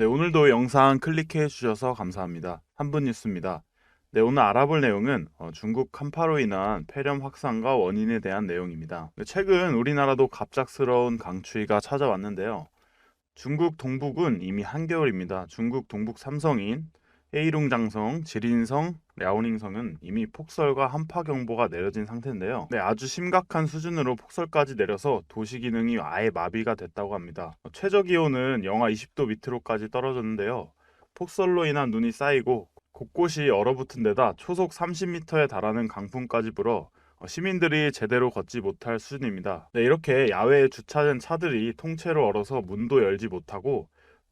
네, 오늘도 영상 클릭해 주셔서 감사합니다. 한분 뉴스입니다. 네, 오늘 알아볼 내용은 어, 중국 한파로 인한 폐렴 확산과 원인에 대한 내용입니다. 네, 최근 우리나라도 갑작스러운 강추위가 찾아왔는데요. 중국 동북은 이미 한겨울입니다. 중국 동북 삼성인 헤이룽장성, 지린성, 랴오닝성은 이미 폭설과 한파 경보가 내려진 상태인데요. 네, 아주 심각한 수준으로 폭설까지 내려서 도시 기능이 아예 마비가 됐다고 합니다. 어, 최저 기온은 영하 20도 밑으로까지 떨어졌는데요. 폭설로 인한 눈이 쌓이고 곳곳이 얼어붙은 데다 초속 30m에 달하는 강풍까지 불어 어, 시민들이 제대로 걷지 못할 수준입니다. 네, 이렇게 야외에 주차된 차들이 통째로 얼어서 문도 열지 못하고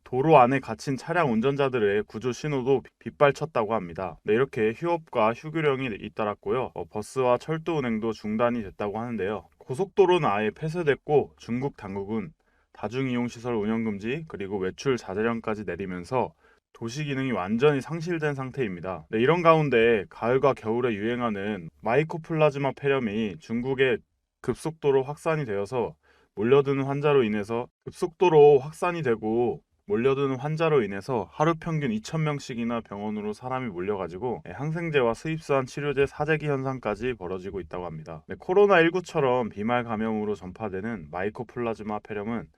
도로 안에 갇힌 차량 운전자들의 구조 신호도 빗발쳤다고 합니다. 네, 이렇게 휴업과 휴교령이 잇따랐고요. 어, 버스와 철도 운행도 중단이 됐다고 하는데요. 고속도로는 아예 폐쇄됐고 중국 당국은 다중이용시설 운영 금지 그리고 외출 자제령까지 내리면서 도시 기능이 완전히 상실된 상태입니다. 네, 이런 가운데 가을과 겨울에 유행하는 마이코플라즈마 폐렴이 중국에 급속도로 확산이 되어서 몰려드는 환자로 인해서 급속도로 확산이 되고 몰려드는 환자로 인해서 하루 평균 2,000명씩이나 병원으로 사람이 몰려가지고 네, 항생제와 수입산 치료제 사재기 현상까지 벌어지고 있다고 합니다. 네, 코로나19처럼 비말 감염으로 전파되는 마이코플라즈마 폐렴은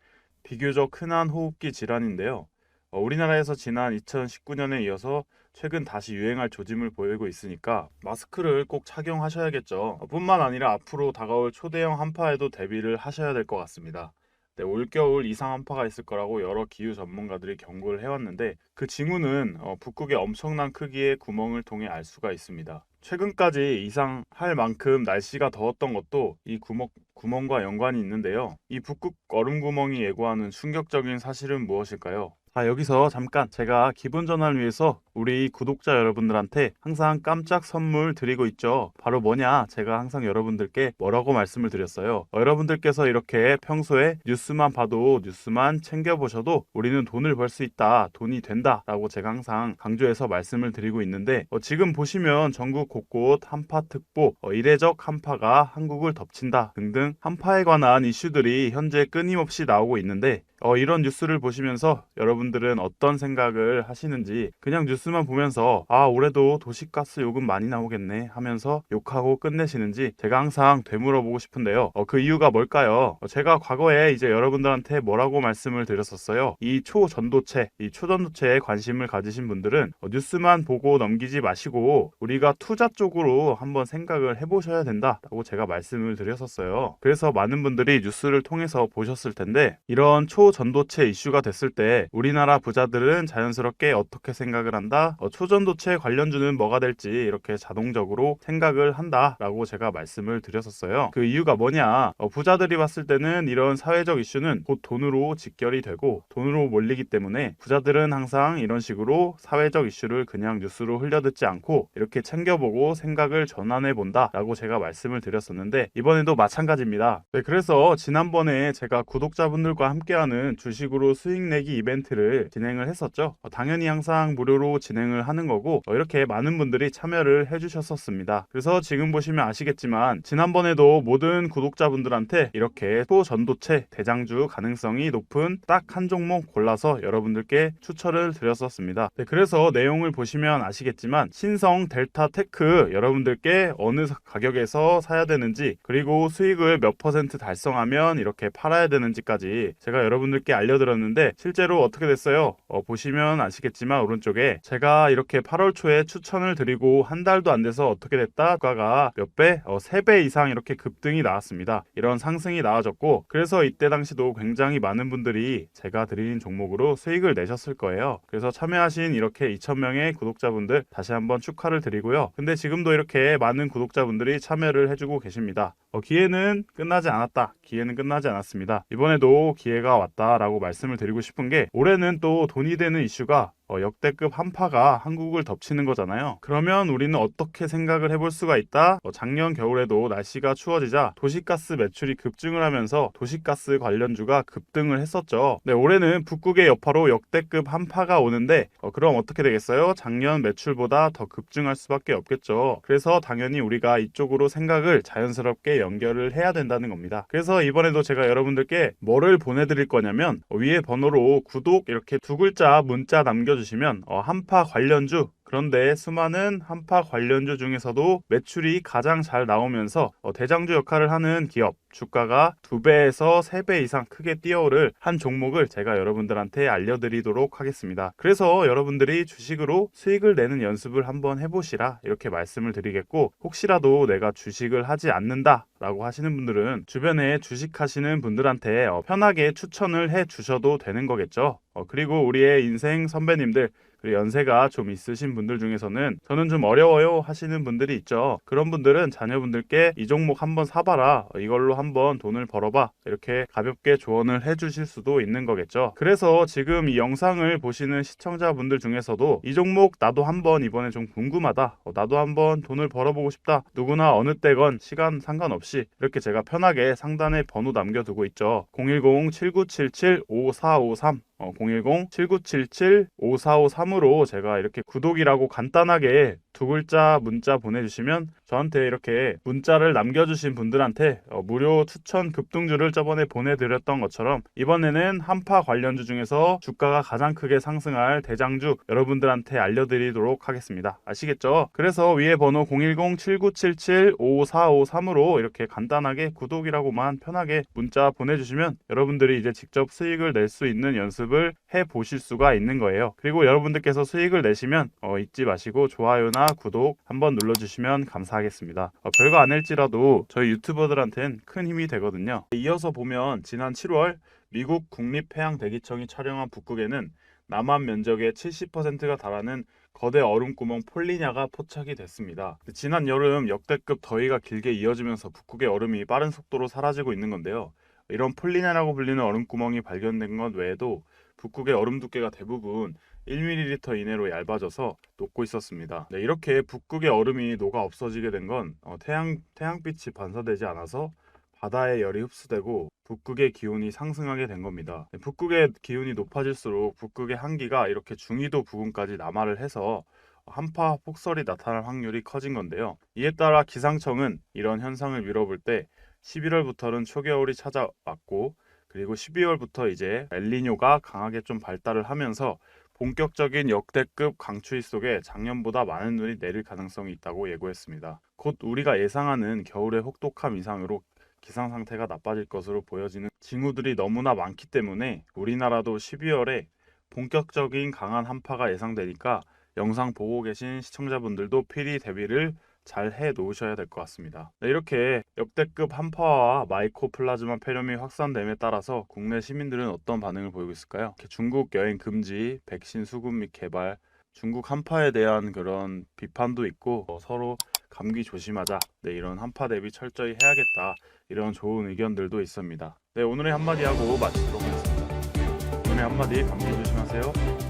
비교적 흔한 호흡기 질환인데요. 어, 우리나라에서 지난 2019년에 이어서 최근 다시 유행할 조짐을 보이고 있으니까 마스크를 꼭 착용하셔야겠죠. 어, 뿐만 아니라 앞으로 다가올 초대형 한파에도 대비를 하셔야 될 것 같습니다. 네, 올겨울 이상 한파가 있을 거라고 여러 기후 전문가들이 경고를 해왔는데 그 징후는 어, 북극의 엄청난 크기의 구멍을 통해 알 수가 있습니다. 최근까지 이상할 만큼 날씨가 더웠던 것도 이 구멍, 구멍과 연관이 있는데요. 이 북극 얼음 구멍이 예고하는 충격적인 사실은 무엇일까요? 자, 여기서 잠깐 제가 기분 전환을 위해서 우리 구독자 여러분들한테 항상 깜짝 선물 드리고 있죠. 바로 뭐냐? 제가 항상 여러분들께 뭐라고 말씀을 드렸어요. 어, 여러분들께서 이렇게 평소에 뉴스만 봐도 뉴스만 챙겨보셔도 우리는 돈을 벌 수 있다. 돈이 된다. 라고 제가 항상 강조해서 말씀을 드리고 있는데 어, 지금 보시면 전국 곳곳 한파특보, 어, 이례적 한파가 한국을 덮친다 등등 한파에 관한 이슈들이 현재 끊임없이 나오고 있는데 어, 이런 뉴스를 보시면서 여러분들은 어떤 생각을 하시는지 그냥 뉴스만 보면서 아 올해도 도시가스 요금 많이 나오겠네 하면서 욕하고 끝내시는지 제가 항상 되물어보고 싶은데요. 어, 그 이유가 뭘까요? 어, 제가 과거에 이제 여러분들한테 뭐라고 말씀을 드렸었어요. 이 초전도체, 이 초전도체에 관심을 가지신 분들은 어, 뉴스만 보고 넘기지 마시고 우리가 투자 쪽으로 한번 생각을 해보셔야 된다라고 제가 말씀을 드렸었어요. 그래서 많은 분들이 뉴스를 통해서 보셨을 텐데 이런 초 초전도체 이슈가 됐을 때 우리나라 부자들은 자연스럽게 어떻게 생각을 한다? 어, 초전도체 관련주는 뭐가 될지 이렇게 자동적으로 생각을 한다라고 제가 말씀을 드렸었어요. 그 이유가 뭐냐? 어, 부자들이 봤을 때는 이런 사회적 이슈는 곧 돈으로 직결이 되고 돈으로 몰리기 때문에 부자들은 항상 이런 식으로 사회적 이슈를 그냥 뉴스로 흘려듣지 않고 이렇게 챙겨보고 생각을 전환해 본다라고 제가 말씀을 드렸었는데 이번에도 마찬가지입니다. 네, 그래서 지난번에 제가 구독자분들과 함께하는 주식으로 수익 내기 이벤트를 진행을 했었죠. 어, 당연히 항상 무료로 진행을 하는 거고 어, 이렇게 많은 분들이 참여를 해주셨었습니다. 그래서 지금 보시면 아시겠지만 지난번에도 모든 구독자분들한테 이렇게 초전도체 대장주 가능성이 높은 딱 한 종목 골라서 여러분들께 추천을 드렸었습니다. 네, 그래서 내용을 보시면 아시겠지만 신성 델타 테크 여러분들께 어느 가격에서 사야 되는지 그리고 수익을 몇 퍼센트 달성하면 이렇게 팔아야 되는지까지 제가 여러분들께 알려드렸는데 실제로 어떻게 됐어요? 어, 보시면 아시겠지만 오른쪽에 제가 이렇게 8월 초에 추천을 드리고 한 달도 안 돼서 어떻게 됐다? 주가가 몇 배? 어, 3배 이상 이렇게 급등이 나왔습니다. 이런 상승이 나와졌고 그래서 이때 당시도 굉장히 많은 분들이 제가 드린 종목으로 수익을 내셨을 거예요. 그래서 참여하신 이렇게 2,000명의 구독자분들 다시 한번 축하를 드리고요. 근데 지금도 이렇게 많은 구독자분들이 참여를 해주고 계십니다. 어, 기회는 끝나지 않았다. 기회는 끝나지 않았습니다. 이번에도 기회가 왔다 라고 말씀을 드리고 싶은 게 올해는 또 돈이 되는 이슈가 어, 역대급 한파가 한국을 덮치는 거잖아요. 그러면 우리는 어떻게 생각을 해볼 수가 있다? 어, 작년 겨울에도 날씨가 추워지자 도시가스 매출이 급증을 하면서 도시가스 관련주가 급등을 했었죠. 네, 올해는 북극의 여파로 역대급 한파가 오는데 어, 그럼 어떻게 되겠어요? 작년 매출보다 더 급증할 수밖에 없겠죠. 그래서 당연히 우리가 이쪽으로 생각을 자연스럽게 연결을 해야 된다는 겁니다. 그래서 이번에도 제가 여러분들께 뭐를 보내드릴 거냐면 어, 위에 번호로 구독 이렇게 두 글자 문자 남겨주 시면 어, 한파 관련주 그런데 수많은 한파 관련주 중에서도 매출이 가장 잘 나오면서 어, 대장주 역할을 하는 기업 주가가 두 배에서 세배 이상 크게 뛰어오를 한 종목을 제가 여러분들한테 알려드리도록 하겠습니다. 그래서 여러분들이 주식으로 수익을 내는 연습을 한번 해보시라 이렇게 말씀을 드리겠고 혹시라도 내가 주식을 하지 않는다 라고 하시는 분들은 주변에 주식하시는 분들한테 어, 편하게 추천을 해 주셔도 되는 거겠죠. 어, 그리고 우리의 인생 선배님들 그리고 연세가 좀 있으신 분들 중에서는 저는 좀 어려워요 하시는 분들이 있죠. 그런 분들은 자녀분들께 이 종목 한번 사봐라. 어, 이걸로 한번 돈을 벌어봐. 이렇게 가볍게 조언을 해주실 수도 있는 거겠죠. 그래서 지금 이 영상을 보시는 시청자분들 중에서도 이 종목 나도 한번 이번에 좀 궁금하다. 어, 나도 한번 돈을 벌어보고 싶다. 누구나 어느 때건 시간 상관없이 이렇게 제가 편하게 상단에 번호 남겨두고 있죠. 010-7977-5453 어, 010-7977-5453으로 제가 이렇게 구독이라고 간단하게 두 글자 문자 보내주시면 저한테 이렇게 문자를 남겨주신 분들한테 어, 무료 추천 급등주를 저번에 보내드렸던 것처럼 이번에는 한파 관련주 중에서 주가가 가장 크게 상승할 대장주 여러분들한테 알려드리도록 하겠습니다. 아시겠죠? 그래서 위에 번호 010-7977-5453으로 이렇게 간단하게 구독이라고만 편하게 문자 보내주시면 여러분들이 이제 직접 수익을 낼 수 있는 연습을 해 보실 수가 있는 거예요. 그리고 여러분들께서 수익을 내시면 어, 잊지 마시고 좋아요나 구독 한번 눌러주시면 감사하겠습니다. 어, 별거 아닐지라도 저희 유튜버들한텐 큰 힘이 되거든요. 이어서 보면 지난 7월 미국 국립해양대기청이 촬영한 북극에는 남한 면적의 70%가 달하는 거대 얼음구멍 폴리냐가 포착이 됐습니다. 지난 여름 역대급 더위가 길게 이어지면서 북극의 얼음이 빠른 속도로 사라지고 있는 건데요. 이런 폴리냐라고 불리는 얼음구멍이 발견된 것 외에도 북극의 얼음 두께가 대부분 1ml 이내로 얇아져서 녹고 있었습니다. 네, 이렇게 북극의 얼음이 녹아 없어지게 된건 태양 태양빛이 반사되지 않아서 바다의 열이 흡수되고 북극의 기온이 상승하게 된 겁니다. 네, 북극의 기온이 높아질수록 북극의 한기가 이렇게 중위도 부근까지 남하를 해서 한파 폭설이 나타날 확률이 커진 건데요. 이에 따라 기상청은 이런 현상을 미뤄볼 때 11월부터는 초겨울이 찾아왔고 그리고 12월부터 이제 엘니뇨가 강하게 좀 발달을 하면서 본격적인 역대급 강추위 속에 작년보다 많은 눈이 내릴 가능성이 있다고 예고했습니다. 곧 우리가 예상하는 겨울의 혹독함 이상으로 기상 상태가 나빠질 것으로 보여지는 징후들이 너무나 많기 때문에 우리나라도 12월에 본격적인 강한 한파가 예상되니까 영상 보고 계신 시청자분들도 필히 대비를 잘 해 놓으셔야 될 것 같습니다. 네, 이렇게 역대급 한파와 마이코플라즈마 폐렴이 확산됨에 따라서 국내 시민들은 어떤 반응을 보이고 있을까요? 중국 여행 금지, 백신 수급 및 개발, 중국 한파에 대한 그런 비판도 있고 어, 서로 감기 조심하자. 네, 이런 한파 대비 철저히 해야겠다. 이런 좋은 의견들도 있습니다. 네, 오늘의 한마디 하고 마치도록 하겠습니다. 오늘의 한마디 감기 조심하세요.